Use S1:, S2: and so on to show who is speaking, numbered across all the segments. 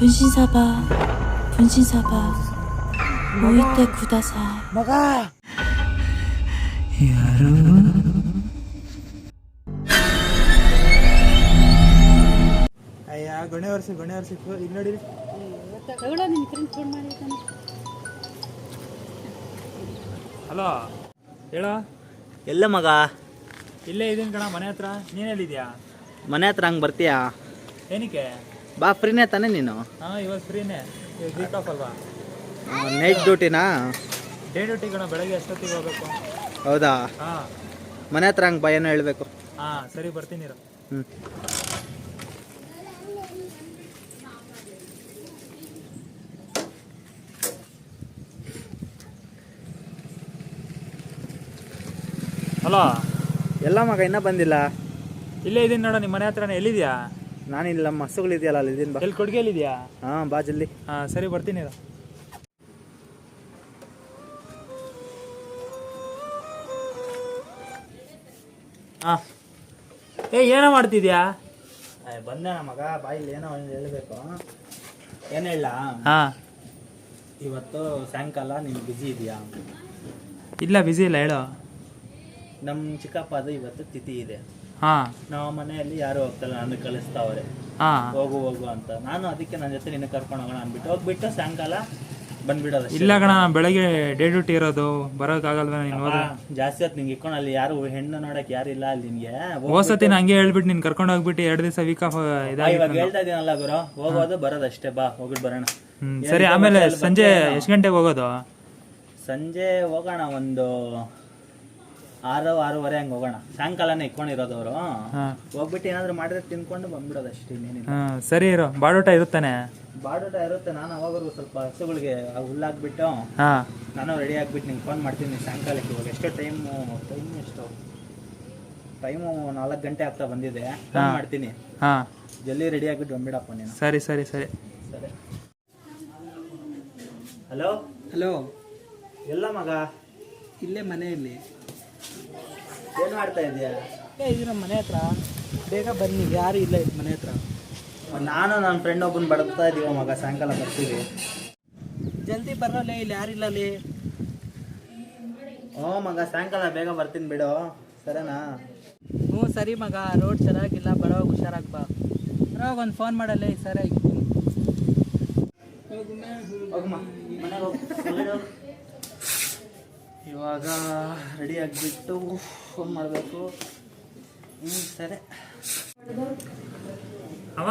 S1: 분신사바 분신사바 모이테 구다사
S2: ಮಗ ಅಯ್ಯ ಗೊಣೆ ವರ್ಷ ಗೊಣೆ ವರ್ಷ ಇಲ್ಲಿ ನೋಡಿ
S3: ತಗೊಳ್ಳೋ ನಿನ್ನ ಫ್ರೆಂಡ್ ಫೋನ್ ಮಾಡಿದ್ದಾನೆ
S2: ಹಲೋ ಹೇಳ
S4: ಎಲ್ಲ ಮಗ
S2: ಇಲ್ಲೇ ಇದೀನಿ ಕಣ ಮನೆ ಹತ್ರ ನೀನ್ ಎಲ್ಲಿದ್ಯಾ
S4: ಮನೆ ಹತ್ರ ಹಂಗೆ ಬರ್ತೀಯಾ
S2: ಏನಕ್ಕೆ
S4: ಬಾ ಫ್ರೀನೇ ತಾನೆ ನೀನು?
S2: ಹಾ ಇವತ್ತು ಫ್ರೀನೇ ವೀಕ್ ಆಫ್ ಅಲ್ವಾ?
S4: ನೈಟ್ ಡ್ಯೂಟಿನಾ
S2: ಡೇ ಡ್ಯೂಟಿ ಕಣ ಬೆಳಗ್ಗೆ ಎಷ್ಟೊತ್ತಿಗೆ ಹೋಗ್ಬೇಕು?
S4: ಹೌದಾ?
S2: ಹಾ.
S4: ಮನೆ ಹತ್ರ ಹಂಗೆ ಭಯನೂ ಹೇಳ್ಬೇಕು.
S2: ಹಾಂ ಸರಿ ಬರ್ತೀನಿ ಇರು.
S4: ಹ್ಞೂ
S2: ಹಲೋ
S4: ಎಲ್ಲ ಮಗ ಇನ್ನೂ ಬಂದಿಲ್ಲ?
S2: ಇಲ್ಲೇ ಇದೀನಿ ನೋಡ ನಿಮ್ಮ ಮನೆ ಹತ್ರನೇ. ಎಲ್ಲಿದ್ಯಾ?
S4: ನಾನಿಲ್ಲ ಮಸ್ಸುಗಳಿದೆಯಲ್ಲ ಅಲ್ಲಿ ಇದೀನಿ ಬಾ.
S2: ಎಲ್ಲಿ ಇದೆಯಾ
S4: ಹಾಂ ಬಾ ಜಲ್ದಿ.
S2: ಹಾ ಸರಿ ಬರ್ತೀನಿ ಇರು. ಹಾ ಏ ಏನೋ ಮಾಡ್ತಿದ್ಯಾ?
S4: ಬಂದೆ ಮಗ. ಬಾಯಲ್ಲಿ ಏನೋ ಒಂದು ಹೇಳಬೇಕು. ಏನು ಹೇಳ?
S2: ಹಾ.
S4: ಇವತ್ತು ಸಾಯಂಕಾಲ ನೀನು ಬಿಜಿ ಇದೆಯಾ?
S2: ಇಲ್ಲ ಬಿಜಿ ಇಲ್ಲ ಹೇಳು.
S4: ನಮ್ಮ ಚಿಕ್ಕಪ್ಪದು ಇವತ್ತು ತಿಥಿ ಇದೆ. ನಾವು ಮನೆಯಲ್ಲಿ ಯಾರು ಹೋಗ್ತಲ್ಲ ನಾನು ಕಳಿಸ್ತಾವ್ರೆ.
S2: ಹಾ.
S4: ಹೋಗು ಹೋಗು ಅಂತ. ನಾನು ಅದಕ್ಕೆ ನನ್ನ ಜೊತೆ ನಿನ್ನ ಕರ್ಕೊಂಡು ಹೋಗೋಣ ಅಂದ್ಬಿಟ್ಟು ಹೋಗ್ಬಿಟ್ಟು ಸಾಯಂಕಾಲ ಬಂದ್ಬಿಡೋದು
S2: ಇಲ್ಲ ಕಣ ಬೆಳಗ್ಗೆ ಡೇ ಡ್ಯೂಟಿ ಇರೋದು ಬರೋಕ್ಕಾಗಲ್ವ ನೀನು
S4: ಜಾಸ್ತಿ ಹೊತ್ತು ನಿಂಗೆ ಇಕ್ಕೋಣ ಅಲ್ಲಿ ಯಾರು ಹೆಣ್ಣು ನೋಡಕ್ ಇಲ್ಲ ಅಲ್ಲಿ ನಿನ್ಗೆ.
S2: ಹೋಸತಿ ಹಂಗೆ ಹೇಳ್ಬಿಟ್ಟು ನೀನು ಕರ್ಕೊಂಡು ಹೋಗ್ಬಿಟ್ಟು ಎರಡು ದಿವಸ ವೀಕ್ ಆಫ್
S4: ಇವಾಗ ಹೇಳ್ತಾ ಇದೀನಲ್ಲ ಗುರು ಹೋಗೋದು ಬರೋದು ಅಷ್ಟೇ ಬಾ ಹೋಗ್ಬಿಟ್ಟು ಬರೋಣ.
S2: ಸರಿ ಆಮೇಲೆ ಸಂಜೆ ಎಷ್ಟು ಗಂಟೆಗೆ ಹೋಗೋದು?
S4: ಸಂಜೆ ಹೋಗೋಣ ಒಂದು ಆರು ಆರೂವರೆ ಹಂಗೆ ಹೋಗೋಣ. ಸಾಯಂಕಾಲನೇ ಇಕ್ಕೊಂಡಿರೋದು ಅವರು.
S2: ಹಾ.
S4: ಹೋಗ್ಬಿಟ್ಟು ಏನಾದ್ರು ಮಾಡಿದ್ರೆ ತಿನ್ಕೊಂಡು ಬಂದ್ಬಿಡೋದು ಅಷ್ಟೇ ಇನ್ನೇನಿಲ್ಲ.
S2: ಸರಿ ಇರೋ. ಬಾಡೂಟ ಇರುತ್ತಾನೆ.
S4: ಬಾಡೋಟ ಇರುತ್ತೆ. ನಾನು ಅವಾಗವರೆಗೂ ಸ್ವಲ್ಪ ಹಸುಗಳಿಗೆ ಹುಲ್ಲಾಕ್ಬಿಟ್ಟು
S2: ಹಾ.
S4: ನಾನು ರೆಡಿ ಆಗ್ಬಿಟ್ಟು ನಿಂಗೆ ಫೋನ್ ಮಾಡ್ತೀನಿ ಸಾಯಂಕಾಲಕ್ಕೆ ಇವಾಗ. ಎಷ್ಟೋ ಟೈಮು ಟೈಮ್ ಎಷ್ಟು? ಟೈಮು ನಾಲ್ಕು ಗಂಟೆ ಆಗ್ತಾ ಬಂದಿದೆ. ಫೋನ್ ಮಾಡ್ತೀನಿ.
S2: ಹಾ.
S4: ಜಲ್ದಿ ರೆಡಿ ಆಗ್ಬಿಟ್ಟು ಬಂದ್ಬಿಡಪ್ಪ ನೀನು.
S2: ಸರಿ ಸರಿ ಸರಿ.
S4: ಸರಿ. ಹಲೋ
S5: ಹಲೋ
S4: ಎಲ್ಲ ಮಗ?
S5: ಇಲ್ಲೇ ಮನೆಯಲ್ಲಿ.
S4: ಏನು ಮಾಡ್ತಾ ಇದೀಯಾ?
S5: ಏ ಇದು ನಮ್ಮ ಮನೆ ಹತ್ರ. ಬೇಗ ಬನ್ನಿ ಯಾರು ಇಲ್ಲ ಇದು ಮನೆ ಹತ್ರ.
S4: ನಾನು ನನ್ನ ಫ್ರೆಂಡ್ ಒಬ್ಬನ ಬಡ್ತಾ ಇದೀವ ಮಗ ಸಾಯಂಕಾಲ ಬರ್ತೀವಿ.
S5: ಜಲ್ದಿ ಬರೋಲ್ಲ ಇಲ್ಲಿ ಯಾರಿಲ್ಲ ಅಲ್ಲಿ?
S4: ಹ್ಞೂ ಮಗ ಸಾಯಂಕಾಲ ಬೇಗ ಬರ್ತೀನಿ ಬಿಡು. ಸರಿನಾ?
S5: ಹ್ಞೂ ಸರಿ ಮಗ ರೋಡ್ ಚೆನ್ನಾಗಿಲ್ಲ ಬರೋ ಹುಷಾರಾಗಿ ಬಾ. ಬರೋವಾಗ ಒಂದು ಫೋನ್ ಮಾಡಲ್ಲ ಸರಿ.
S4: ಹೋಗಮ್ಮ ಮನೆಗೆ ಹೋಗು. ಇವಾಗ ರೆಡಿ ಆಗಿಬಿಟ್ಟು ಫೋನ್ ಮಾಡಬೇಕು. ಹ್ಞೂ ಸರಿ.
S2: ಅವ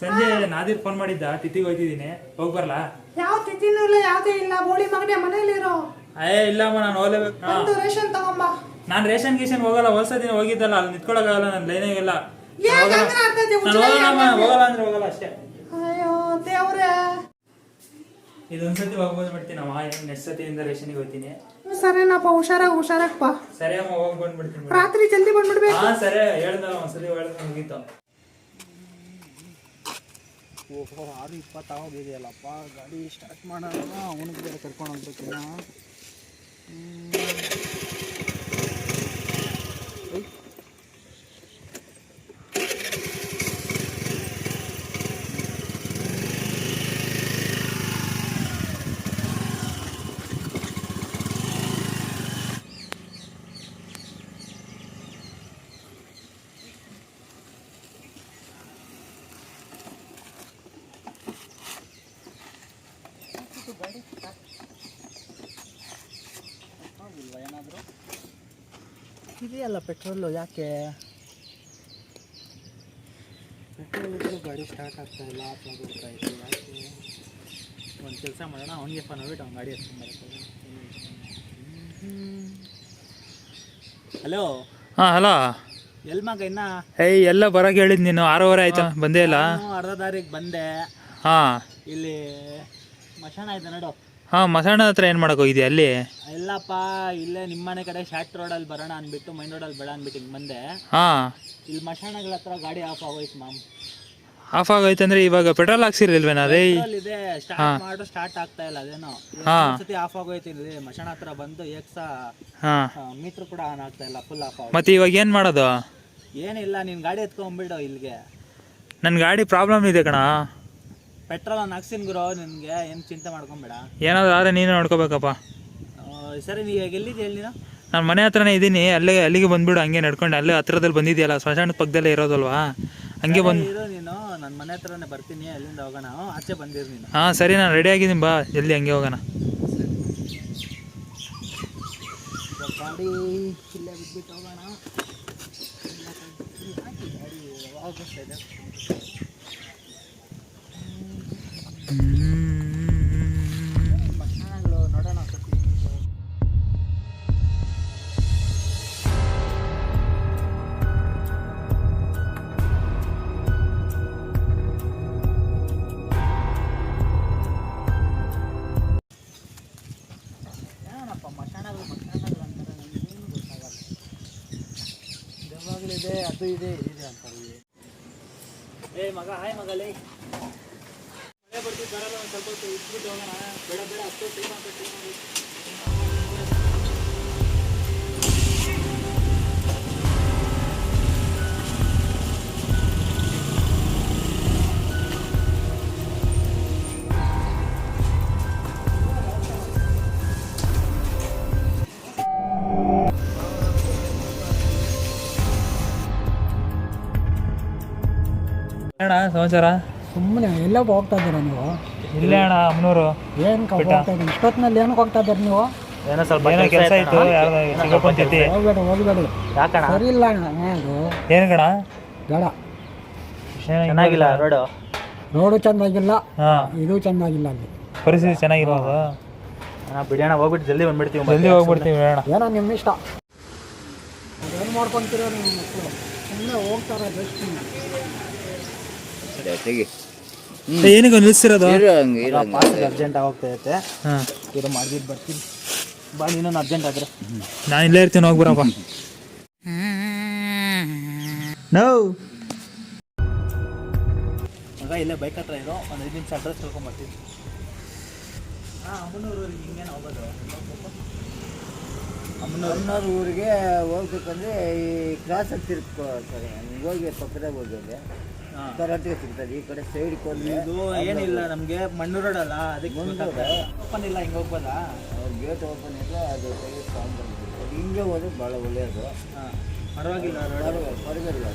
S2: ಸಂಜೆ ನಾದಿರ್ ಫೋನ್ ಮಾಡಿದ್ದ ತಿಥಿಗೆ ಹೋಗ್ತಿದ್ದೀನಿ ಹೋಗಿ ಬರ್ಲಾ?
S6: ಯಾವ ತಿಥಿನೂ ಇಲ್ಲ ಯಾವುದೇ ಇಲ್ಲ. ಬೋಳಿ ಮಗನೇ ಮನೇಲಿರೋ
S2: ಏ ಇಲ್ಲಮ್ಮ ನಾನು ಹೋಗ್ಲೇಬೇಕು.
S6: ಒಂದು ರೇಷನ್ ತಗೊಂಬ.
S2: ನಾನು ರೇಷನ್ ಗೀಷನ್ ಹೋಗಲ್ಲ ಹೊಲ್ಸದಿನ ದಿನ ಹೋಗಿದ್ದಲ್ಲ ಅಲ್ಲಿ ನಿಂತ್ಕೊಳಕ್ಕಾಗಲ್ಲ ನನ್ನ ಲೈನಾಗೆಲ್ಲ
S6: ಏನ್
S2: ನಾನು ಹೋಗಲ್ಲ. ಹೋಗಲ್ಲ ಅಂದ್ರೆ ಹೋಗಲ್ಲ ಅಷ್ಟೇ.
S6: ಅಯ್ಯೋ ದೇವ್ರೆ.
S2: ಇದೊಂದ್ಸತಿ ಹೋಗ್ಬೋದು ಬಿಡ್ತೀನಿ ಅಮ್ಮ ನೆಕ್ಸ್ಟ್ ಸತಿಯಿಂದ ರೇಷನ್ಗೆ ಹೋಗ್ತೀನಿ
S6: ಸರಿನಪ್ಪ ಹುಷಾರಾಗಿ ಹುಷಾರಾಗಪ್ಪ
S2: ಸರಿ ಅಮ್ಮ ಹೋಗಿ ಬಂದ್ಬಿಡ್ತೀನಿ ಬಿಡು.
S6: ರಾತ್ರಿ ಜಲ್ದಿ ಬಂದ್ಬಿಡ್ಬೇಕು.
S2: ಹಾ ಸರಿ ಹೇಳ್ದಲ್ಲ ಒಂದ್ಸಲಿ ಹೇಳ್ದ ಮುಗೀತು.
S5: ಓಹೋ ಆರು ಇಪ್ಪತ್ತಾಗೋಗಿದೆಯಲ್ಲಪ್ಪ ಗಾಡಿ ಸ್ಟಾರ್ಟ್ ಮಾಡೋಣ ಅವನಿಗೆ ಬೇರೆ ಕರ್ಕೊಂಡು ಹೋಗ್ಬೇಕು
S4: ಇದೆಯಲ್ಲ ಪೆಟ್ರೋಲು ಯಾಕೆ?
S5: ಪೆಟ್ರೋಲ್ ಇದ್ರೂ ಗಾಡಿ ಸ್ಟಾರ್ಟ್ ಆಗ್ತಾ ಇಲ್ಲ ಆಫ್ ಇದೆ ಯಾಕೆ?
S4: ಒಂದು ಕೆಲಸ ಮಾಡೋಣ ಅವನಿಗೆ ಫೋನ್ ಮಾಡ್ಬಿಟ್ಟು ಅವ್ನು ಗಾಡಿ ಎತ್ಕೊಂಡ್ಬರಕ್ಕೆ ಹಲೋ
S2: ಹಾಂ ಹಲೋ
S4: ಎಲ್ ಮಗ ಇನ್ನ?
S2: ಏಯ್ ಎಲ್ಲ ಬರಕ್ಕೆ ಹೇಳಿದ್ ನೀನು ಆರೂವರೆ ಆಯ್ತಾ ಬಂದೇ ಇಲ್ಲ.
S4: ನಾನು ಅರ್ಧ ದಾರಿಗೆ ಬಂದೆ.
S2: ಹಾಂ.
S4: ಇಲ್ಲಿ ಮಶಾನ ಆಯ್ತು ನೋಡು.
S2: ಹಾ ಮಸಾಣ ಹತ್ರ ಏನ್ ಮಾಡಕ್ ಹೋಗಿದ್ಯಾ ಅಲ್ಲಿ?
S4: ಇಲ್ಲಪ್ಪ ಇಲ್ಲೇ ನಿಮ್ಮನೆ ಕಡೆ ಶಾರ್ಟ್ ರೋಡಲ್ಲಿ ಬರೋಣ ಅಂದ್ಬಿಟ್ಟು ಮೈನ್ ರೋಡಲ್ಲಿ ಬೇಡ ಅಂದ್ಬಿಟ್ಟು ಹಿಂಗೆ ಬಂದೆ.
S2: ಹಾ.
S4: ಇಲ್ಲಿ ಮಶಾನಗಳ ಹತ್ರ ಗಾಡಿ ಆಫ್ ಆಗೋಯ್ತು ಮ್ಯಾಮ್
S2: ಆಫ್ ಆಗೋಯ್ತಂದ್ರೆ ಇವಾಗ ಪೆಟ್ರೋಲ್ ಹಾಕ್ಸಿರ್ಲಿಲ್ವೇನಾ ರೀ
S4: ಪೆಟ್ರೋಲ್ ಇದೆ ಸ್ಟಾರ್ಟ್ ಮಾಡೋ ಸ್ಟಾರ್ಟ್ ಆಗ್ತಾ ಇಲ್ಲ ಅದೇನೋ.
S2: ಹಾ.
S4: ಸತಿ ಆಫ್ ಆಗೋಯ್ತು ಇಲ್ಲಿ ಮಶಾನ ಹತ್ರ ಬಂದು ಎಕ್ಸ
S2: ಹಾ.
S4: ಮೀಟರ್ ಕೂಡ ಆನ್ ಆಗ್ತಾ ಇಲ್ಲ ಫುಲ್ ಆಫ್
S2: ಮತ್ತೆ ಇವಾಗ ಏನ್ ಮಾಡೋದು?
S4: ಏನಿಲ್ಲ ನೀನ್ ಗಾಡಿ ಎತ್ಕೊಂಡ್ಬಿಡು ಇಲ್ಲಿಗೆ.
S2: ನನ್ನ ಗಾಡಿ ಪ್ರಾಬ್ಲಮ್ ಇದೆ ಕಣ.
S4: ಪೆಟ್ರೋಲ್ ನಾನು ಹಾಕ್ಸಿನ್ ಗುರು ನಿನ್ಗೆ ಏನು ಚಿಂತೆ ಮಾಡ್ಕೊಂಬೇಡ.
S2: ಏನಾದ್ರು ಆದ್ರೆ ನೀನು ನೋಡ್ಕೋಬೇಕಪ್ಪ.
S4: ಸರಿ ನೀ ಈಗ ಹೇಳಿ ನೀನು?
S2: ನಾನು ಮನೆ ಹತ್ರನೇ ಇದ್ದೀನಿ ಅಲ್ಲೇ ಅಲ್ಲಿಗೆ ಬಂದ್ಬಿಡು ಹಂಗೆ ನಡ್ಕೊಂಡು ಅಲ್ಲೇ ಹತ್ರದಲ್ಲಿ ಬಂದಿದೆಯಲ್ಲ ಸ್ಮಶಾನದ ಪಕ್ಕದಲ್ಲೇ ಇರೋದಲ್ವಾ? ಹಂಗೆ ಬಂದು
S4: ಇರು ನೀನು ನನ್ನ ಮನೆ ಹತ್ರನೇ ಬರ್ತೀನಿ ಅಲ್ಲಿಂದ ಹೋಗೋಣ ಆಚೆ ಬಂದಿರು ನೀನು.
S2: ಹಾಂ ಸರಿ ನಾನು ರೆಡಿ ಆಗಿದ್ದೀನಿ ಬಾ ಜಲ್ದಿ ಹಂಗೆ ಹೋಗೋಣ.
S4: ಗಾಡಿ ಇಲ್ಲೇ ಬಿಟ್ಬಿಟ್ಟು ಹೋಗೋಣ ಗಾಡಿ ಯಾವಾಗ ಬರ್ತಾ ಇದೆ ಮಕ್ಕಳು ನೋಡೋಣ ಒಂದ್ಸತಿ. ಏನಪ್ಪ ಮಶಾಣಗಳು ಮಶಾಣಗಳು ಅಂತಾರೆ ನನಗೇನು ಗೊತ್ತಾಗಲ್ಲ ದೆವ್ವಗಳಿದೆ ಅದು ಇದೆ ಇದೆ ಅಂತಾರೆ ಏ ಮಗ ಹಾಯ್ ಮಗಲೇ
S2: ಅಣ್ಣ ಸಮಾಚಾರ?
S3: ಸುಮ್ಮನೆ ಎಲ್ಲ ಹೋಗ್ತಾ ಇದ್ದೀರ ನೀವು?
S2: ಇಲ್ಲೇ ಅಣ್ಣ ಅಮ್ಮನೂರು.
S3: ಏನು ಹೋಗ್ತಾ ಇದ್ದೀರಿ? ಇಷ್ಟೊತ್ತಿನಲ್ಲಿ ಏನಕ್ಕೆ ಹೋಗ್ತಾ ಇದ್ದೀರಿ ನೀವು?
S4: ಏನೋ ಸ್ವಲ್ಪ
S2: ಏನೋ ಕೆಲಸ ಇತ್ತು ಯಾರ್ದೋ ಸಿಗಪ್ಪ ಅಂತೈತಿ
S3: ಹೋಗ್ಬೇಡಿ ಹೋಗ್ಬೇಡಿ
S4: ಯಾಕಣ
S3: ಸರಿ ಇಲ್ಲ ಅಣ್ಣ ಅದು.
S2: ಏನು ಕಣ?
S3: ಬೇಡ.
S4: ಚೆನ್ನಾಗಿಲ್ಲ ರೋಡು?
S3: ರೋಡು ಚೆನ್ನಾಗಿಲ್ಲ
S2: ಹಾ.
S3: ಇದು ಚೆನ್ನಾಗಿಲ್ಲ ಅಲ್ಲಿ.
S2: ಪರಿಸ್ಥಿತಿ ಚೆನ್ನಾಗಿರೋದು
S4: ಅಣ್ಣ ಬಿಡೋಣ ಹೋಗ್ಬಿಟ್ಟು ಜಲ್ದಿ ಬಂದ್ಬಿಡ್ತೀವಿ
S2: ಜಲ್ದಿ ಹೋಗ್ಬಿಡ್ತೀವಿ ಅಣ್ಣ
S3: ಏನೋ ನಿಮ್ಮ ಇಷ್ಟ. ಏನು ಮಾಡ್ಕೊಂತೀರೋ ನಿಮ್ಮ ಮಕ್ಕಳು ಸುಮ್ಮನೆ ಹೋಗ್ತಾರೆ ಬೆಸ್ಟ್
S2: ಏನಕ್ಕೆ ನಿಲ್ಸಿರೋದು?
S4: ಅರ್ಜೆಂಟ್ ಆಗೋಗ್ತಾ ಇರುತ್ತೆ.
S2: ಹಾಂ.
S4: ಇರೋ ಮಾಡ್ಬಿಟ್ಟು ಬರ್ತೀನಿ. ಬಾ ನೀನು ಅರ್ಜೆಂಟ್ ಆದ್ರೆ.
S2: ನಾನು ಇಲ್ಲೇ ಇರ್ತೀನಿ ಹೋಗ್ಬರಪ್ಪ ನೋ
S4: ಮಗ ಇಲ್ಲೇ ಬೈಕ್ ಹತ್ರ ಇರೋ ಒಂದು ಐದು ನಿಮಿಷ ಅಡ್ರೆಸ್ ತಿಳ್ಕೊಂಬರ್ತೀನಿ. ಹಾಂ ಅಮ್ಮನೂರು ಹಿಂಗೇನು ಹೋಗೋದು.
S7: ಅಮ್ಮನೂರು ಊರಿಗೆ ಹೋಗ್ಬೇಕಂದ್ರೆ ಈ ಕ್ರಾಸ್ ಹತ್ತಿರ್ಕೋ ಸರಿ. ಹಿಂಗ್ ಹೋಗಿ ಪಕ್ಕದಾಗ ಹೋಗಿ
S4: ಹಾಂ
S7: ಕರೆಕ್ಟ್ಗೆ ಸಿಗ್ತದೆ ಈ ಕಡೆ ಸೈಡ್
S4: ಇದು ಏನಿಲ್ಲ ನಮಗೆ ಮಣ್ಣು ರೋಡ್ ಅಲ್ಲ ಅದಕ್ಕೆ ಓಪನ್ ಇಲ್ಲ ಹಿಂಗೆ ಹೋಗ್ಬೋದಾ?
S7: ಗೇಟ್ ಓಪನ್ ಇಲ್ಲ ಅದು ತೆಗೆದು ಅದು ಹಿಂಗೆ ಹೋದ್ರೆ ಭಾಳ ಒಳ್ಳೆಯದು
S4: ಹಾಂ ಪರವಾಗಿಲ್ಲ ರೋಡ್.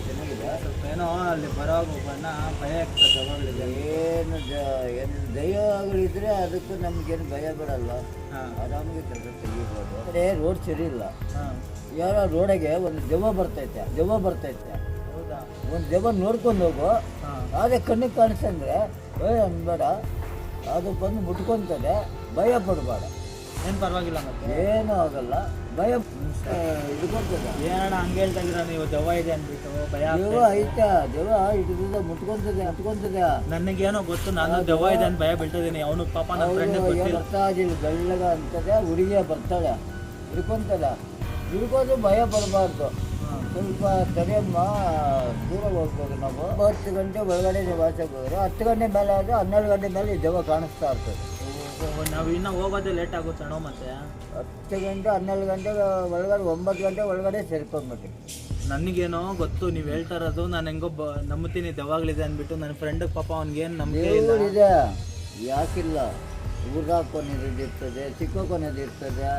S7: ಚೆನ್ನಾಗಿದೆ.
S4: ಸ್ವಲ್ಪ ಏನೋ ಅಲ್ಲಿ ಬರೋ ಒಬ್ಬನ ಭಯ ಆಗ್ತದೆ ದೆವ್ವಗಳಿದೆ
S7: ಏನು ಏನು ದೈವಗಳಿದ್ರೆ ಅದಕ್ಕೂ ನಮ್ಗೇನು ಭಯ ಬಿಡಲ್ಲ
S4: ಹಾಂ.
S7: ಆರಾಮಾಗಿ ಕೆಲಸ ತೆಗಿಬೋದು. ರೋಡ್ ಸರಿ ಇಲ್ಲ.
S4: ಹಾಂ.
S7: ಯಾರೋ ರೋಡಿಗೆ ಒಂದು ಜವ ಬರ್ತೈತೆ ದೆವ್ವ ಬರ್ತೈತೆ. ಒಂದು ದೆವ್ವ ನೋಡ್ಕೊಂಡು ಹೋಗು. ಅದೇ ಕಣ್ಣಿಗೆ ಕಾಣಿಸ್ತಂದ್ರೆ ಭಯ ಅನ್ಬೇಡ ಅದು ಬಂದು ಮುಟ್ಕೊಂತದೆ ಭಯ ಪಡಬೇಡ.
S4: ಏನು ಪರವಾಗಿಲ್ಲ ಮತ್ತೆ?
S7: ಏನೂ ಆಗಲ್ಲ. ಭಯ ಬರ್ತದೆ
S4: ಏನಣ್ಣ ಹಂಗೆ ಹೇಳ್ತಾ ಇದ್ದೀರಾ ನೀವು? ದೆವ್ವ ಇದೆ ಅನ್ಬಿಟ್ಟು ಭಯ
S7: ದೆವ್ವ ಐತೆ ದೆವ್ವ ಇದ್ರಿಂದ ಮುಟ್ಕೊಂತದೆ ಹತ್ಕೊಂತದೆ.
S4: ನನಗೇನೋ ಗೊತ್ತು ನಾನು ದೆವ್ವ ಇದೆ ಅಂತ ಭಯ ಬೀಳ್ತಿದ್ದೀನಿ. ಅವನು ಪಾಪ ನನ್ನ ಫ್ರೆಂಡ್
S7: ಬರ್ತಾ ಬೆಳ್ಳಗ ಅಂತದೆ ಹುಡುಗಿಯ ಬರ್ತಾಳೆ. ಹಿಡ್ಕೊಂತದೆ. ಹಿಡ್ಕೊಂಡು ಭಯ ಪಡಬಾರ್ದು ಸ್ವಲ್ಪ ತಡೆಯಮ್ಮ ದೂರ ಹೋಗ್ಬೋದು ನಾವು. ಒಂಬತ್ತು ಗಂಟೆ ಒಳಗಡೆ ನೀವು ಆಚೆಗೆ ಹೋದ್ರೆ ಹತ್ತು ಗಂಟೆ ಮೇಲೆ ಆದರೆ ಹನ್ನೆರಡು ಗಂಟೆ ಮೇಲೆ ಈ ದೆವ್ವ ಕಾಣಿಸ್ತಾ ಇರ್ತದೆ.
S4: ನಾವು ಇನ್ನೂ ಹೋಗೋದೇ ಲೇಟ್ ಆಗುತ್ತೆ ಅಣ್ಣ ಮತ್ತೆ.
S7: ಹತ್ತು ಗಂಟೆ ಹನ್ನೆರಡು ಗಂಟೆ ಒಳಗಡೆ ಒಂಬತ್ತು ಗಂಟೆ ಒಳಗಡೆ ಸೇರ್ಕೊಂಡ್ಬಿಟ್ಟು
S4: ನನಗೇನೋ ಗೊತ್ತು ನೀವು ಹೇಳ್ತಾ ಇರೋದು ನಾನು ಹೆಂಗೋ ಬ ನಂಬ್ತೀನಿ ದೆವಾಗ್ಲಿದೆ ಅಂದ್ಬಿಟ್ಟು ನನ್ನ ಫ್ರೆಂಡ್ ಪಾಪ ಅವ್ನಿಗೇನು ನಂಬಿಕೆ ಇಲ್ಲ.
S7: ಯಾಕಿಲ್ಲ. ಕೊನೆದು ಇರ್ತದೆ ಚಿಕ್ಕ ಕೊನೆದು ಇರ್ತದೆ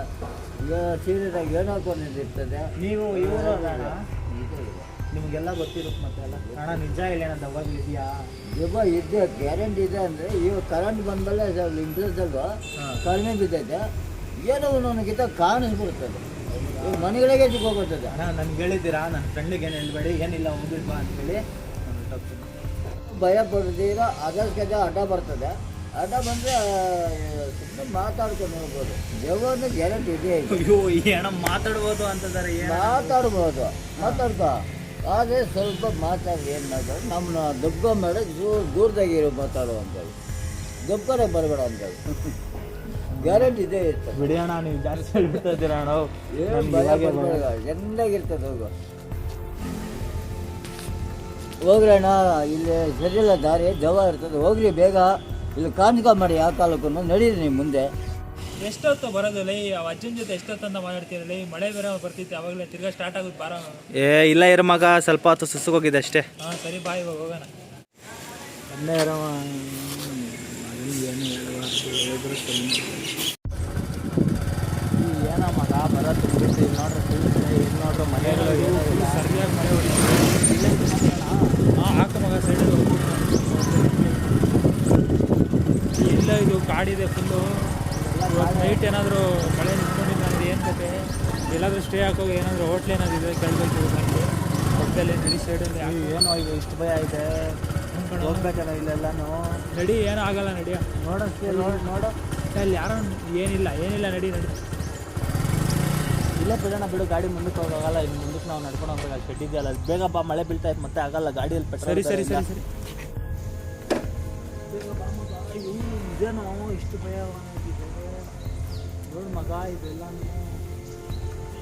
S7: ಈಗ ಸೀರೆದಾಗ ಏನೋ ಕೊನೆದು ಇರ್ತದೆ
S4: ನೀವು ಇವರು ನಿಮಗೆಲ್ಲ ಗೊತ್ತಿರುತ್ತೆ ಮತ್ತೆ ಎಲ್ಲ. ಅಣ್ಣ ನಿಜ ಹೇಳಿ ಅಣ್ಣ ಇದೆಯಾ
S7: ದೆವ್ವ ಇದೆ ಗ್ಯಾರಂಟಿ ಇದೆ ಅಂದರೆ ಇವಾಗ ಕರೆಂಟ್ ಬಂದಮೇಲೆ ಇಂಟ್ರೆಸ್ಟಲ್ಲೂ ಕಡಿಮೆ ಬಿದ್ದೈತೆ. ಏನೋ ನನಗಿಂತ ಕಾಣಿಸ್ಬಿಡ್ತದೆ ಮನೆಗಳಿಗೆ ಸಿಕ್ಕೋಗ್ತದೆ
S4: ಅಣ್ಣ ನನ್ಗೆ ಹೇಳಿದ್ದೀರಾ? ನನ್ನ ಫ್ರೆಂಡಿಗೆ ಏನು ಹೇಳ್ಬೇಡಿ ಏನಿಲ್ಲ ಹೋಗಿಲ್ವಾ ಬಾ ಅಂತೇಳಿ.
S7: ಭಯ ಪಡ್ದಿರ ಅದಕ್ಕೆ ಅಡ್ಡ ಬರ್ತದೆ. ಅಡ್ಡ ಬಂದರೆ ಸುಮ್ಮನೆ ಮಾತಾಡ್ಕೊಂಡು ಹೋಗ್ಬೋದು. ಅಂದ್ರೆ ಗ್ಯಾರಂಟಿ ಇದೆ
S4: ಅಯ್ಯೋ ಈ ಮಾತಾಡ್ಬೋದು ಅಂತಂದರೆ
S7: ಮಾತಾಡ್ಬೋದು. ಮಾತಾಡ್ಕೊ ಆದರೆ ಸ್ವಲ್ಪ ಮಾತಾಡಿ ಏನು ಮಾಡ್ತಾರೆ? ನಮ್ಮನ್ನ ದಬ್ಬ ಮೇಲೆ ದೂರ ದೂರದಾಗಿರೋ ಅಂತೇಳಿ. ದಬ್ಬರೆ ಬರಬೇಡ ಅಂತೇಳಿ. ಗ್ಯಾರಂಟಿ ಇದೆ ಇರ್ತದೆ
S4: ಬಿಡಿ ಅಣ್ಣ ನೀವು ಜಾಸ್ತಿ ಹೇಳ್ಬಿಡ್ತಾ ಇದ್ದೀರಾ ಅಣ್ಣ?
S7: ಚೆಂದಾಗಿರ್ತದೆ ಹೋಗು. ಹೋಗ್ರಣ್ಣ ಇಲ್ಲಿ ಸರಿಯಲ್ಲ ದಾರಿ ಜವ ಇರ್ತದೆ. ಹೋಗ್ರಿ ಬೇಗ. ಇಲ್ಲಿ ಕಾಣ್ಕೊಂಬೇಡಿ ಯಾವ ತಾಲೂಕನ್ನು ನಡೀರಿ ನೀವು ಮುಂದೆ.
S2: ಎಷ್ಟೊತ್ತು ಬರೋದಿಲ್ಲ ಲೈ? ಅಜ್ಜನ ಜೊತೆ ಎಷ್ಟೊತ್ತಂತ ಮಾತಾಡ್ತೀರಲ್ಲ ಈ ಮಳೆ ಬೇರೆ ಬರ್ತಿತ್ತು ಅವಾಗಲೇ ತಿರ್ಗಾ ಸ್ಟಾರ್ಟ್ ಆಗುತ್ತೆ ಬಾರ.
S4: ಏ ಇಲ್ಲ ಇರೋ ಮಗ ಸ್ವಲ್ಪ ಹೊತ್ತು ಸುಸುಗೋಗಿದೆ ಅಷ್ಟೇ.
S2: ಹಾಂ ಸರಿ ಬಾಯಿ ಇವಾಗ ಹೋಗೋಣ.
S4: ಅಲ್ಲೇ ಇರೋ ಏನು ಮಗ ಬರೋದು ನೋಡ್ರಿ ನೋಡ್ರಿ ಮನೆಗಳು
S2: ಸರಿಯಾಗಿ ಮಳೆ ಹೊಡಿತೀವಿ ಹಾಂ ಹಾಕ ಮಗ ಸೈಡಲ್ಲಿ ಇಲ್ಲ ಇದು ಕಾಡಿದೆ ಫುಲ್ಲು ನೈಟ್ ಏನಾದರೂ ಮಳೆ ನಿಂತ್ಕೊಂಡಿದ್ದು ನನಗೆ ಏನು ಕತೆ? ಎಲ್ಲಾದರೂ ಸ್ಟೇ ಹಾಕೋಗಿ ಏನಾದರೂ ಹೋಟ್ಲ್ ಏನಾದ್ರು ಇದೆ ಕೇಳಬೇಕು ನನಗೆ ಪಕ್ಕದಲ್ಲಿ ನಡಿ ಸೈಡಲ್ಲಿ
S4: ಏನೋ ಈಗ ಇಷ್ಟು ಭಯ ಇದೆ. ಹೋಗ್ಬೇಕಲ್ಲ ಇಲ್ಲೆಲ್ಲಾನು
S2: ನಡಿ ಏನೂ ಆಗಲ್ಲ ನಡಿ.
S4: ನೋಡೋಕ್ಕೆ ನೋಡಿ ನೋಡು.
S2: ಅಲ್ಲಿ ಯಾರೋ ಏನಿಲ್ಲ ಏನಿಲ್ಲ ನಡಿ ನಡಿ.
S4: ಇಲ್ಲೇ ಬಿಡೋಣ ಬಿಡು ಗಾಡಿ ಮುಂದಕ್ಕೆ ಹೋಗಲ್ಲ ಇನ್ನು ಮುಂದಕ್ಕೆ ನಾವು ನಡ್ಕೊಂಡು ಹೋಗ್ಬೇಕು. ಅಲ್ಲಿ ಕೆಟ್ಟಿದ್ದೆಲ್ಲ ಅದು ಬೇಗ ಬಾ ಮಳೆ ಬೀಳ್ತಾ ಇತ್ತು ಮತ್ತೆ ಆಗಲ್ಲ ಗಾಡಿಯಲ್ಲಿ ಪೆಟ್ರೋಲ್
S2: ಸರಿ ಸರಿ ಸರಿ ಸರಿ.
S4: ಇದೇನೋ ಇಷ್ಟು ಭಯ ನೋಡು ಮಗ ಇದೆಲ್ಲ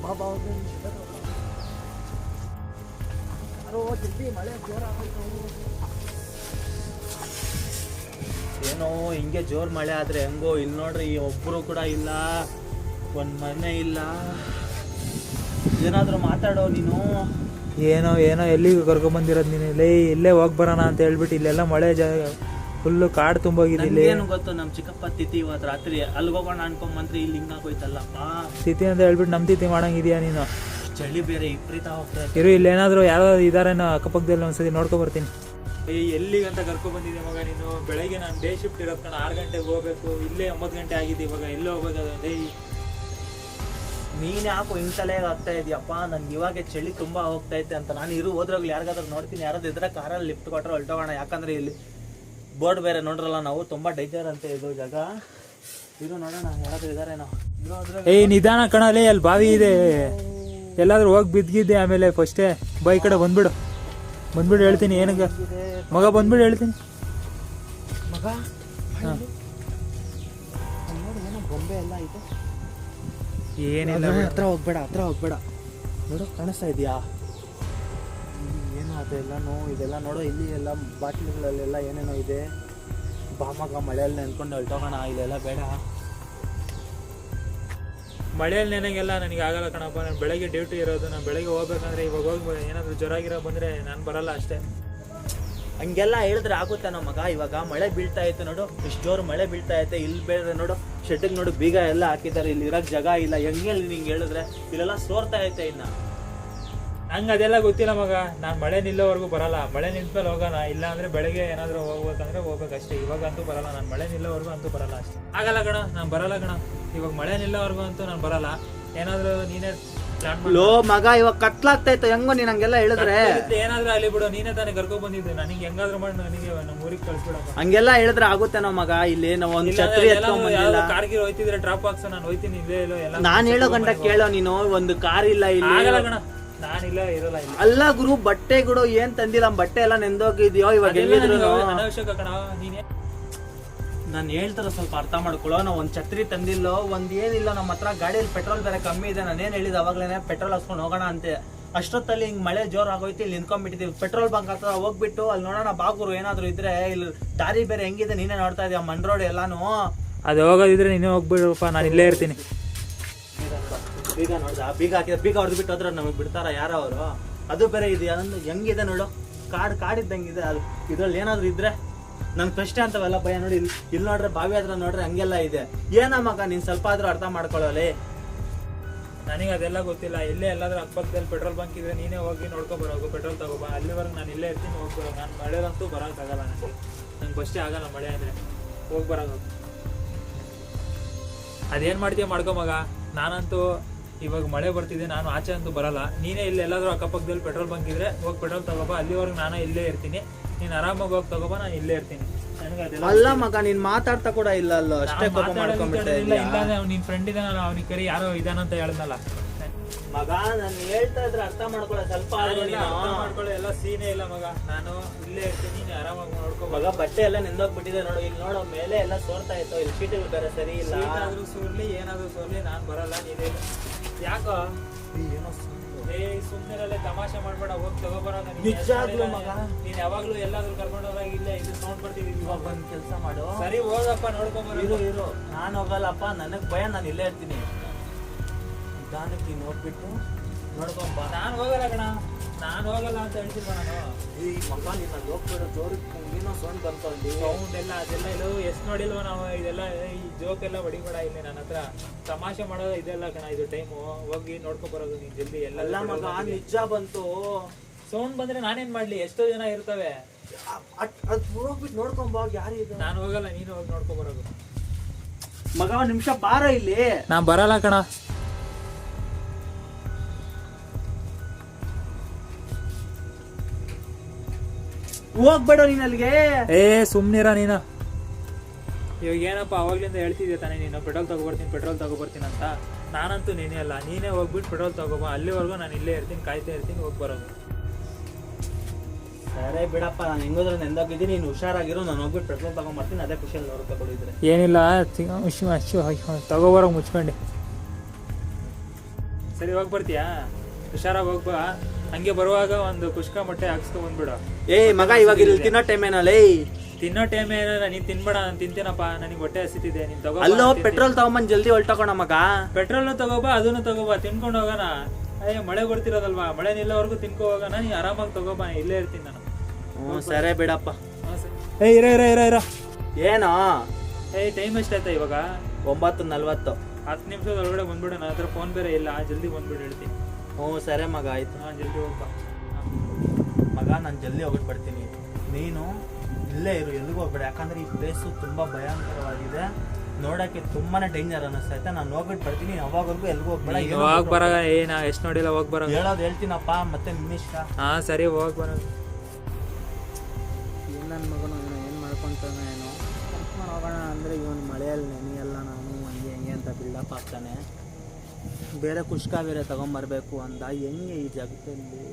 S4: ಬಾಬಾ ಬಾ ಹೋಗಿ ಯಾರೋ ಜಲ್ದಿ ಮಳೆ ಜೋರಾಗೋಯ್ತು ಏನೋ ಹಿಂಗೆ ಜೋರ್ ಮಳೆ ಆದ್ರೆ ಹೆಂಗೋ ಇಲ್ಲಿ ನೋಡ್ರಿ ಒಬ್ಬರು ಕೂಡ ಇಲ್ಲ ಒಂದ್ ಮನೆ ಇಲ್ಲ. ಏನಾದರೂ ಮಾತಾಡೋ ನೀನು?
S2: ಏನೋ ಏನೋ ಎಲ್ಲಿಗೆ ಕರ್ಕೊಂಬಂದಿರೋದು ನೀನು? ಇಲ್ಲೇ ಇಲ್ಲೇ ಹೋಗಿ ಬರೋಣ ಅಂತ ಹೇಳ್ಬಿಟ್ಟು ಇಲ್ಲೆಲ್ಲ ಮಳೆ ಜ ಫುಲ್ಲು ಕಾಡು ತುಂಬೋಗಿದೆ ಇಲ್ಲಿ.
S4: ಏನು ಗೊತ್ತು ನಮ್ ಚಿಕ್ಕಪ್ಪ ತಿಥಿ ಇವತ್ತು ರಾತ್ರಿ ಅಲ್ಲಿ ಹೋಗೋಣ ಅನ್ಕೊಂಬಂದ್ರೆ ಇಲ್ಲಿ ಹಿಂಗಾಗೋಯ್ತಲ್ಲಪ್ಪ
S2: ತಿಥಿ ಅಂತ ಹೇಳ್ಬಿಟ್ಟು ನಮ್ಮ ತಿಥಿ ಮಾಡಂಗಿದ್ಯಾ ನೀನು?
S4: ಚಳಿ ಬೇರೆ ವಿಪರೀತ ಹೋಗ್ತಾ ಇದೆ.
S2: ಇರು ಇಲ್ಲೇನಾದರೂ ಯಾರೋ ಇದಾರೇನೋ ಅಕ್ಕಪಕ್ಕದಲ್ಲಿ ಒಂದ್ಸತಿ ನೋಡ್ಕೊ ಬರ್ತೀನಿ. ಎಲ್ಲಿಗಂತ ಕರ್ಕೊ ಬಂದಿದ್ದೆ ಮಗ ನೀನು? ಬೆಳಗ್ಗೆ ನಾನು ಡೇ ಶಿಫ್ಟ್ ಇರೋದ್ ಕಣ ಆರು ಗಂಟೆಗೆ ಹೋಗ್ಬೇಕು. ಇಲ್ಲೇ ಒಂಬತ್ತು ಗಂಟೆ ಆಗಿದೆ ಇವಾಗ ಎಲ್ಲೇ ಹೋಗ್ಬೇಕಾದ್ರೆ ಡೇ
S4: ನೀನ್ ಯಾಕೋ ಹಿಂಗ್ ತಲೆಗೆ ಆಗ್ತಾ ಇದೆಯಪ್ಪ? ನನ್ಗೆ ಇವಾಗ ಚಳಿ ತುಂಬಾ ಹೋಗ್ತಾ ಐತೆ ಅಂತ. ನಾನು ಇರು ಹೋದ್ರಾಗ್ಲಿ ಯಾರಿಗಾದ್ರೂ ನೋಡ್ತೀನಿ. ಯಾರಾದ್ರೂ ಇದ್ರೆ ಕಾರಲ್ಲಿ ಲಿಫ್ಟ್ ಕೊಟ್ರೆ ಹೊಲ್ಟೋಗೋಣ. ಯಾಕಂದ್ರೆ ಇಲ್ಲಿ ಬೋರ್ಡ್ ಬೇರೆ ನೋಡ್ರಲ್ಲ ನಾವು ತುಂಬಾ ಡೇಂಜರ್ ಅಂತ ಇದು ಜಾಗ. ಇದು ನೋಡೋಣ ಯಾರಾದ್ರೂ ಇದಾರೇನೋ
S2: ಏಯ್ ನಿಧಾನ ಕಣಲೇ ಅಲ್ಲಿ ಬಾವಿ ಇದೆ. ಎಲ್ಲಾದ್ರೂ ಹೋಗಿ ಬಿದ್ದಿದ್ದೆ ಆಮೇಲೆ ಫಸ್ಟೇ ಬೈ ಕಡೆ ಬಂದ್ಬಿಡು. ಬಂದ್ಬಿಡು ಹೇಳ್ತೀನಿ ಏನಕ್ಕೆ? ಮಗ ಬಂದ್ಬಿಡು ಹೇಳ್ತೀನಿ.
S4: ಮಗ?
S2: ಹಾಂ.
S4: ನೋಡಿ ಏನೋ ಗೊಂಬೆ ಎಲ್ಲ ಐತೆ
S2: ಏನಿಲ್ಲ.
S4: ಹತ್ರ ಹೋಗ್ಬೇಡ ಹತ್ರ ಹೋಗ್ಬೇಡ. ನೋಡು ಕಾಣಿಸ್ತಾ ಇದೆಯಾ? ಏನು ಅದೆಲ್ಲನೋ ಇದೆಲ್ಲ ನೋಡು ಇಲ್ಲಿ ಎಲ್ಲ ಬಾಟ್ಲಿಗಳಲ್ಲೆಲ್ಲ ಏನೇನೋ ಇದೆ. ಬಾಮಗ ಮಳೆಯಲ್ಲಿ ನೆನ್ಕೊಂಡು ಹೊಲ್ಟೋಗೋಣ ಇಲ್ಲೆಲ್ಲ ಬೇಡ.
S2: ಮಳೆಯಲ್ಲಿ ನೆನೆಗೆಲ್ಲ ನನಗೆ ಆಗಲ್ಲ ಕಣಪ್ಪ ನಾನು ಬೆಳಗ್ಗೆ ಡ್ಯೂಟಿ ಇರೋದು ನಾನು ಬೆಳಗ್ಗೆ ಹೋಗ್ಬೇಕಂದ್ರೆ ಇವಾಗ ಹೋಗಿ ಏನಾದರೂ ಜ್ವರ ಗಿರ ಬಂದರೆ ನಾನು ಬರಲ್ಲ ಅಷ್ಟೇ.
S4: ಹಂಗೆಲ್ಲ ಹೇಳಿದ್ರೆ ಆಗುತ್ತೇನೋ ಮಗ ಇವಾಗ ಮಳೆ ಬೀಳ್ತಾ ಇತ್ತು ನೋಡು ಇಷ್ಟು ಜೋರು ಮಳೆ ಬೀಳ್ತಾ ಐತೆ ಇಲ್ಲಿ ಬೇಡ ನೋಡು ಶೆಡ್ಗೆ ನೋಡು ಬೀಗ ಎಲ್ಲ ಹಾಕಿದ್ದಾರೆ ಇಲ್ಲಿ ಇರೋಕ್ಕೆ ಜಾಗ ಇಲ್ಲ. ಹೆಂಗೆ ನಿಂಗೆ ಹೇಳಿದ್ರೆ ಇಲ್ಲೆಲ್ಲ ಸೋರ್ತಾ ಐತೆ ಇನ್ನ.
S2: ನಂಗೆ ಅದೆಲ್ಲ ಗೊತ್ತಿಲ್ಲ ಮಗ. ನಾನು ಮಳೆ ನಿಲ್ಲೋವರೆಗೂ ಬರಲ್ಲ. ಮಳೆ ನಿಂತ್ಮೇಲೆ ಹೋಗೋಣ. ಇಲ್ಲ ಅಂದ್ರೆ ಬೆಳಗ್ಗೆ ಏನಾದರೂ ಹೋಗ್ಬೇಕಂದ್ರೆ ಹೋಗ್ಬೇಕಷ್ಟೇ. ಇವಾಗಂತೂ ಬರಲ್ಲ. ನಾನು ಮಳೆ ನಿಲ್ಲೋವರೆಗೂ ಅಂತೂ ಬರಲ್ಲ ಅಷ್ಟೇ. ಆಗಲ್ಲ ಕಣ. ನಾನು ಬರಲ್ಲ ಕಣ. ಇವಾಗ ಮಳೆ ನಿಲ್ಲೋವರೆಗೂ ಅಂತೂ ನಾನು ಬರಲ್ಲ. ಏನಾದರೂ ನೀನೇ
S4: ಲೋ ಮಗ ಇವಾಗ ಕತ್ಲಾಗ್ತಾ ಇತ್ತು. ಹೆಂಗೋ ನೀನ್ ಹಂಗೆಲ್ಲ ಹೇಳಿದ್ರೆ.
S2: ಏನಾದ್ರೂ ಅಲ್ಲಿ ಬಿಡು. ನೀನೇ ತಾನೇ ಕರ್ಕೊಂಡ್ ಬಂದಿದ್ದು. ನನಗೆ ಹೆಂಗಾದ್ರೂ ಮಾಡಿ. ನನಗೆ ನಮ್ಮ ಊರಿಗೆ ಕಳ್ಸ್ಬಿಡಪ್ಪ.
S4: ಹಂಗೆಲ್ಲ ಹೇಳಿದ್ರೆ ಆಗುತ್ತೇನೋ ಮಗ. ಇಲ್ಲಿ ನಾವು ಒಂದು ಛತ್ರಿ ಎತ್ಕೊಂಡ್ ಬಂದಿಲ್ಲ.
S2: ಕಾರ್ಗಿರ್ ಹೋಯ್ತಿದ್ರೆ ಡ್ರಾಪ್ ಬಾಕ್ಸ್ ನಾನು ಹೋಯ್ತೀನಿ. ಇಲ್ಲೇ ಇಲ್ಲ ಎಲ್ಲ
S4: ನಾನ್ ಹೇಳೋ ಗಂಟ ಕೇಳೋ ನೀನು. ಒಂದು ಕಾರ್ ಇಲ್ಲ
S2: ಆಗಲ್ಲ
S4: ಇಲ್ಲಿ
S2: ನಾನಿಲ್ಲ ಇರಲ್ಲ ಇಲ್ಲ.
S4: ಅಲ್ಲ ಗುರು ಬಟ್ಟೆಗಳು ಏನ್ ತಂದಿಲ್ಲ? ಬಟ್ಟೆ ಎಲ್ಲ ನೆಂದೋಗಿದ್ಯೋ ಇವಾಗ ಎಲ್ಲಿದ್ರು?
S2: ಅನಾವಶ್ಯಕ ಕಣ ನೀನೇ.
S4: ನಾನು ಹೇಳ್ತಾರ ಸ್ವಲ್ಪ ಅರ್ಥ ಮಾಡ್ಕೊಳ್ಳೋ. ನಾವು ಒಂದ್ ಛತ್ರಿ ತಂದಿಲ್ಲೋ ಒಂದ್ ಏನಿಲ್ಲ ನಮ್ಮ ಹತ್ರ ಗಾಡಿಯಲ್ಲಿ ಪೆಟ್ರೋಲ್ ಬೇರೆ ಕಮ್ಮಿ ಇದೆ. ನಾನೇನ್ ಹೇಳಿದ ಅವಾಗ್ಲೇನೆ ಪೆಟ್ರೋಲ್ ಹಾಸ್ಕೊಂಡು ಹೋಗೋಣ ಅಂತೆ. ಅಷ್ಟೊತ್ತಲ್ಲಿ ಹಿಂಗ್ ಮಳೆ ಜೋರ್ ಆಗೋಯ್ತು ಇಲ್ಲಿ ನಿಂತ್ಕೊಂಡ್ಬಿಟ್ಟಿದೀವಿ. ಪೆಟ್ರೋಲ್ ಬಂಕ್ ಹತ್ರ ಹೋಗ್ಬಿಟ್ಟು ಅಲ್ಲಿ ನೋಡೋಣ ಬಾಗುರು ಏನಾದ್ರು ಇದ್ರೆ ಇಲ್ಲಿ ದಾರಿ ಬೇರೆ ಹೆಂಗಿದೆ ನೀನೇ ನೋಡ್ತಾ ಇದೀಯ ಮಣ್ ರೋಡ್ ಎಲ್ಲಾನು.
S2: ಅದು ಹೋಗೋದಿದ್ರೆ ನೀನೇ ಹೋಗ್ಬಿಡಪ್ಪ ನಾನು ಇಲ್ಲೇ ಇರ್ತೀನಿ.
S4: ಬೀಗ ನೋಡ್ದ. ಬೀಗ ಹಾಕಿದ ಬೀಗ ಹೊಡೆದು ಬಿಟ್ಟು ಹೋದ್ರೆ ನಮಗೆ ಬಿಡ್ತಾರ ಯಾರ ಅವರು? ಅದು ಬೇರೆ ಇದೆ ಅದೊಂದು ಹೆಂಗಿದೆ ನೋಡು. ಕಾಡ್, ಕಾಡಿದ್ದಂಗಿದೆ ಅದು. ಇದ್ರಲ್ಲಿ ಏನಾದ್ರು ಇದ್ರೆ ನನ್ ಕಷ್ಟ ಅಂತವೆಲ್ಲ ಭಯ ನೋಡಿ. ಇಲ್ಲಿ ಇಲ್ಲಿ ನೋಡ್ರೆ, ಬಾವಿ ಹತ್ರ ನೋಡ್ರೆ ಹಂಗೆಲ್ಲ ಇದೆ. ಏನ ಮಗ ನೀನ್ ಸ್ವಲ್ಪ ಆದ್ರೂ ಅರ್ಥ ಮಾಡ್ಕೊಳ್ಳಲಿ?
S2: ನನಗೆ ಅದೆಲ್ಲ ಗೊತ್ತಿಲ್ಲ. ಇಲ್ಲೇ ಎಲ್ಲಾದ್ರೂ ಅಕ್ಕಪಕ್ಕದಲ್ಲಿ ಪೆಟ್ರೋಲ್ ಬಂಕ್ ಇದ್ರೆ ನೀನೇ ಹೋಗಿ ನೋಡ್ಕೊಬರೋಗು ಬರೋಗು. ಪೆಟ್ರೋಲ್ ತಗೋಬಾ. ಅಲ್ಲಿವರೆಗೆ ನಾನು ಇಲ್ಲೇ ಇರ್ತೀನಿ ಹೋಗ್ಬರೋ ನಾನು ಮಳೆಲಂತೂ ಬರೋಕ್ಕಾಗಲ್ಲ ನನಗೆ ನಂಗೆ ಫಸ್ಟೇ ಆಗಲ್ಲ ಮಳೆ ಅಂದರೆ. ಹೋಗಿ ಬರೋದು ಅದೇನು ಮಾಡ್ತೀಯ ಮಾಡ್ಕೊ ಮಗ? ನಾನಂತೂ ಇವಾಗ ಮಳೆ ಬರ್ತಿದೆ ನಾನು ಆಚೆ ಅಂತೂ ಬರಲ್ಲ. ನೀನೇ ಇಲ್ಲಿ ಎಲ್ಲಾದರೂ ಅಕ್ಕಪಕ್ಕದಲ್ಲಿ ಪೆಟ್ರೋಲ್ ಬಂಕ್ ಇದ್ರೆ ಹೋಗಿ ಪೆಟ್ರೋಲ್ ತಗೋಬ. ಅಲ್ಲಿವರೆಗೆ ನಾನು ಇಲ್ಲೇ ಇರ್ತೀನಿ. ನೀನು ಆರಾಮಾಗಿ ಹೋಗಿ ತಗೋಬಾ ನಾನು ಇಲ್ಲೇ ಇರ್ತೀನಿ.
S4: ಅಲ್ಲ ಮಗ ನೀನ್ ಮಾತಾಡ್ತಾ ಕೂಡ ಇಲ್ಲ ಅಲ್ಲ ಅಷ್ಟೇ ಕೋಪ ಮಾಡ್ಕೊಂಡ್ಬಿಟ್ಟೆ
S2: ಇಲ್ಲ. ಇಲ್ಲಾಂದ್ರೆ ಅವ್ನು ನಿನ್ ಫ್ರೆಂಡ್ ಇದಾನಲ್ಲ ಅವ್ನಿಗೆ ಕರಿ ಯಾರೋ ಇದಾನಂತ ಹೇಳ್ದಲ್ಲ.
S4: ಮಗ ನಾನು ಹೇಳ್ತಾ ಇದ್ರೆ ಅರ್ಥ ಮಾಡ್ಕೊಳ್ಳ ಸ್ವಲ್ಪ
S2: ಮಾಡ್ಕೊಳ್ಳೋ ಎಲ್ಲ ಸೀನೇ ಇಲ್ಲ ಮಗ. ನಾನು ಇಲ್ಲೇ ಇರ್ತೀನಿ ನೀನು ಆರಾಮಾಗಿ ನೋಡ್ಕೊ.
S4: ಮಗ ಬಟ್ಟೆ ಎಲ್ಲ ನಿಂದೋಗ್ಬಿಟ್ಟಿದೆ ನೋಡು. ಇಲ್ಲಿ ನೋಡೋ ಮೇಲೆ ಎಲ್ಲ ಸೋರ್ತಾ ಇತ್ತು. ಇಲ್ಲಿ ಸೀಟುಗಳು ಬೇರೆ ಸರಿ ಇಲ್ಲ.
S2: ಏನಾದ್ರೂ ಸೋರ್ಲಿ ಏನಾದ್ರೂ ಸೋರ್ಲಿ ನಾನ್ ಬರಲ್ಲ ನೀನೇ ಯಾಕೋ?
S4: ಏನೋ
S2: ಏ ಸುಮ್ಮನೆ ತಮಾಷೆ ಮಾಡ್ಬೇಡ ಹೋಗಿ ತಗೋಬರೋ
S4: ನಿಜಾಗ್ಲೂ ಮಗ.
S2: ನೀನ್ ಯಾವಾಗ್ಲೂ ಎಲ್ಲಾದ್ರೂ ಕರ್ಕೊಂಡು ಹೋದಾಗ ಇಲ್ಲ ಇದು ಸೌಂಡ್ ಬರ್ತಿದೀವಿ
S4: ಇವಾಗ ಒಂದ್ ಕೆಲಸ ಮಾಡು.
S2: ಸರಿ ಹೋಗಪ್ಪ ನೋಡ್ಕೊಂಬರೋ
S4: ಇರು ಇರು. ನಾನು ಹೋಗಲ್ಲಪ್ಪ ನನಗ್ ಭಯ ನಾನು ಇಲ್ಲೇ ಇರ್ತೀನಿ. ನಿಧಾನಕ್ಕೆ ನೀನು ಹೋಗ್ಬಿಟ್ಟು. ನೋಡ್ಕೊಂಬ.
S2: ನಾನು ಹೋಗಲ್ಲ ಕಣ. ನಾನು ಹೋಗಲ್ಲ ಅಂತ ಹೇಳ್ತಿಲ್ವ ನಾನು.
S4: ಈ ಮಗ ನಿನ್ನ ಜೋಕ್ಬೇಡ ಜೋರಿಗೆ ಏನೋ ಸೌಂಡ್ ಬಂತು ಅಲ್ಲಿ.
S2: ಸೌಂಡ್ ಎಲ್ಲ ಅದೆಲ್ಲ ಇದು ಎಷ್ಟು ನೋಡಿಲ್ವ ನಾವು ಇದೆಲ್ಲ ಈ ಜೋಕ್ ಎಲ್ಲ ಹೊಡಿಬೇಡ ಇಲ್ಲಿ ನನ್ನ ಹತ್ರ. ತಮಾಷೆ ಮಾಡೋದು ಇದೆಲ್ಲ ಕಣ ಇದು ಟೈಮು ಹೋಗಿ ನೋಡ್ಕೊ ಬರೋದು ನೀನು ಜಲ್ದಿ
S4: ಎಲ್ಲ ಮಗ ನಿಜ ಬಂತು.
S2: ಸೌಂಡ್ ಬಂದ್ರೆ ನಾನೇನ್ ಮಾಡ್ಲಿ? ಎಷ್ಟೋ ಜನ ಇರ್ತವೆ.
S4: ಅಟ್ ಅದ್ ಹೋಗ್ಬಿಟ್ಟು ನೋಡ್ಕೊಂಬ ಯಾರು ಇದು?
S2: ನಾನು ಹೋಗಲ್ಲ ನೀನು ಹೋಗಿ ನೋಡ್ಕೊ ಬರೋದು.
S4: ಮಗ ಒಂದ್ ನಿಮಿಷ ಬಾರ ಇಲ್ಲಿ.
S2: ನಾನು ಬರಲ್ಲ ಕಣ.
S4: ಹೋಗ್ಬೇಡ ನೀನ್ ಅಲ್ಲಿಗೆ?
S2: ಏ ಸುಮ್ನಿರ ನೀನು. ಇವಾಗ ಏನಪ್ಪ ಅವಾಗ್ಲಿಂದ ಹೇಳ್ತಿದ್ದೆ ತಾನೇ ನೀನು ಪೆಟ್ರೋಲ್ ತಗೋಬರ್ತೀನಿ ಪೆಟ್ರೋಲ್ ತಗೋಬರ್ತೀನಿ ಅಂತ? ನಾನಂತೂ ನೀನೇ ಅಲ್ಲ ನೀನೇ ಹೋಗ್ಬಿಟ್ಟು ಪೆಟ್ರೋಲ್ ತಗೋಬ ಅಲ್ಲಿವರೆಗೂ ನಾನು ಇಲ್ಲೇ ಇರ್ತೀನಿ ಕಾಯ್ತಾ ಇರ್ತೀನಿ ಹೋಗಿ ಬರೋದು.
S4: ಸರಿ ಬಿಡಪ್ಪ ನಾನು ಹೆಂಗೋದ್ರೆ ನೆಂದೋಗಿದ್ದೀನಿ ನೀನು ಹುಷಾರಾಗಿರೋ ನಾನು ಹೋಗ್ಬಿಟ್ಟು ಪೆಟ್ರೋಲ್ ತಗೊಂಬರ್ತೀನಿ ಅದೇ ಖುಷಿಯಲ್ಲಿ ಅವ್ರು ತಗೊಂಡಿದ್ರೆ
S2: ಏನಿಲ್ಲ ತಗೋಬರೋ ಮುಚ್ಕೊಂಡು. ಸರಿ ಹೋಗಿ ಬರ್ತೀಯಾ ಹುಷಾರಾಗಿ ಹೋಗ್ಬಾ. ಹಂಗೆ ಬರುವಾಗ ಒಂದು ಕುಷ್ಕ ಮೊಟ್ಟೆ ಹಾಕ್ಸ್ಕೊ ಬಂದ್ಬಿಡ.
S4: ಏ ಮಗ ಇವಾಗ ಇಲ್ಲಿ ತಿನ್ನೋ ಟೈಮ್ ಏನಲ್ಲ
S2: ತಿನ್ನೋ ಟೈಮ್ ಏನಲ್ಲ ನೀನ್ ತಿನ್ಬೇಡ ನಾನು ತಿಂತೀನಪ್ಪ ನನಗೆ ಹೊಟ್ಟೆ ಹಸಿತಿದೆ ನೀನ್ ತಗೋ
S4: ಅಲ್ಲೋ ಪೆಟ್ರೋಲ್ ತಗೊಂಬಂದ್ ಜಲ್ದಿ ಹೊಲ್ಟಕೋಣ ಮಗ.
S2: ಪೆಟ್ರೋಲ್ನು ತಗೋಬಾ ಅದನ್ನು ತಗೋಬಾ ತಿನ್ಕೊಂಡು ಹೋಗೋಣ. ಅಯ್ಯ ಮಳೆ ಬರ್ತಿರೋದಲ್ವಾ ಮಳೆ ನಿಲ್ಲೋವರೆಗೂ ತಿನ್ಕೊ ಹೋಗೋಣ ನೀ ಆರಾಮಾಗಿ ತಗೋಬಾ ನಾನ್ ಇಲ್ಲೇ ಇರ್ತೀನಿ ನಾನು.
S4: ಹ್ಞೂ ಸರಿ ಬಿಡಪ್ಪ.
S2: ಏ ಇರ ಇರ ಇರ ಇರ.
S4: ಏನೋ?
S2: ಏಯ್ ಟೈಮ್ ಎಷ್ಟಾಯ್ತಾ ಇವಾಗ?
S4: ಒಂಬತ್ತು ನಲ್ವತ್ತು.
S2: ಹತ್ತು ನಿಮಿಷದ ಒಳಗಡೆ ಬಂದ್ಬಿಡು ನನ್ನ ಹತ್ರ ಫೋನ್ ಬೇರೆ ಇಲ್ಲ ಜಲ್ದಿ ಬಂದ್ಬಿಡು ಹೇಳ್ತೀನಿ.
S4: ಹ್ಞೂ ಸರಿ ಮಗ ಆಯ್ತು.
S2: ನಾನು ಜಲ್ದಿ ಹೋಗ್ಬ.
S4: ಮಗ ನಾನು ಜಲ್ದಿ ಹೋಗ್ಬಿಟ್ಟು ಬರ್ತೀನಿ. ನೀನು ಇಲ್ಲೇ ಇರು ಎಲ್ಲಿಗೂ ಹೋಗ್ಬೇಡ. ಯಾಕಂದ್ರೆ ಈ ಪ್ಲೇಸು ತುಂಬಾ ಭಯಂಕರವಾಗಿದೆ. ನೋಡೋಕ್ಕೆ ತುಂಬಾ ಡೇಂಜರ್ ಅನ್ನಿಸ್ತೈತೆ ನಾನು ಹೋಗ್ಬಿಟ್ಟು ಬರ್ತೀನಿ ಅವಾಗವರೆಗೂ ಎಲ್ಲಿಗೂ ಹೋಗ್ಬೇಡ.
S2: ಹೋಗ್ ಬರ ಏನ ಎಷ್ಟು ನೋಡಿಲ್ಲ ಹೋಗ್ ಬರೋ
S4: ಹೇಳೋದು ಹೇಳ್ತೀನಪ್ಪ ಮತ್ತೆ ನಿನ್ನಿಷ್ಟ
S2: ಹಾ ಸರಿ ಹೋಗ್ ಬರ
S4: ಏನು ನನ್ನ ಮಗನು ಏನೋ ಏನು ಮಾಡ್ಕೊತಾನೆ ಏನು. ಹೋಗೋಣ ಅಂದರೆ ಇವನು ಮಳೆಯಲ್ಲಿ ನೆನೆಯಲ್ಲ ನಾನು ಹಂಗೆ ಹಂಗೆ ಅಂತ ಬಿಲ್ಡಪ್ ಆಗ್ತಾನೆ. ಬೇರೆ ಕುಷ್ಕ ಬೇರೆ ತಗೊಂಬರ್ಬೇಕು ಅಂದ ಹೆಂಗೆ ಈ ಜಗತ್ತಲ್ಲಿ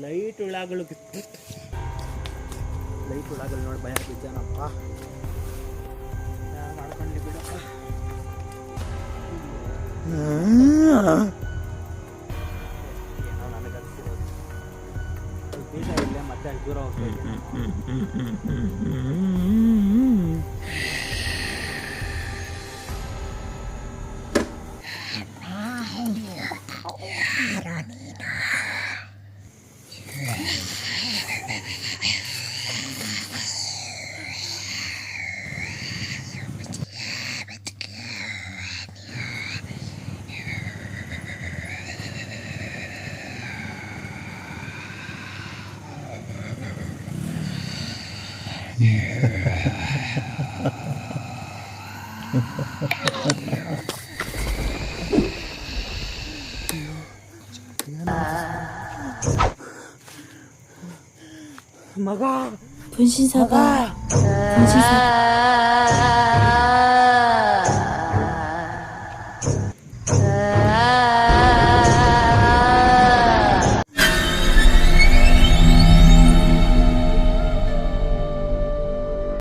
S4: ಲೈಟ್ ಉಳಾಗಳು ಲೈಟ್ ಉಳಾಗಳು ನೋಡಿ ಭಯ ಬಿದ್ದಾನಪ್ಪ ಮಾಡ್ಕೊಂಡು ಬಿಡಪ್ಪ ಇಲ್ಲೇ ಮತ್ತೆ ಅಲ್ಲಿ 막아
S1: 분신사가 분신사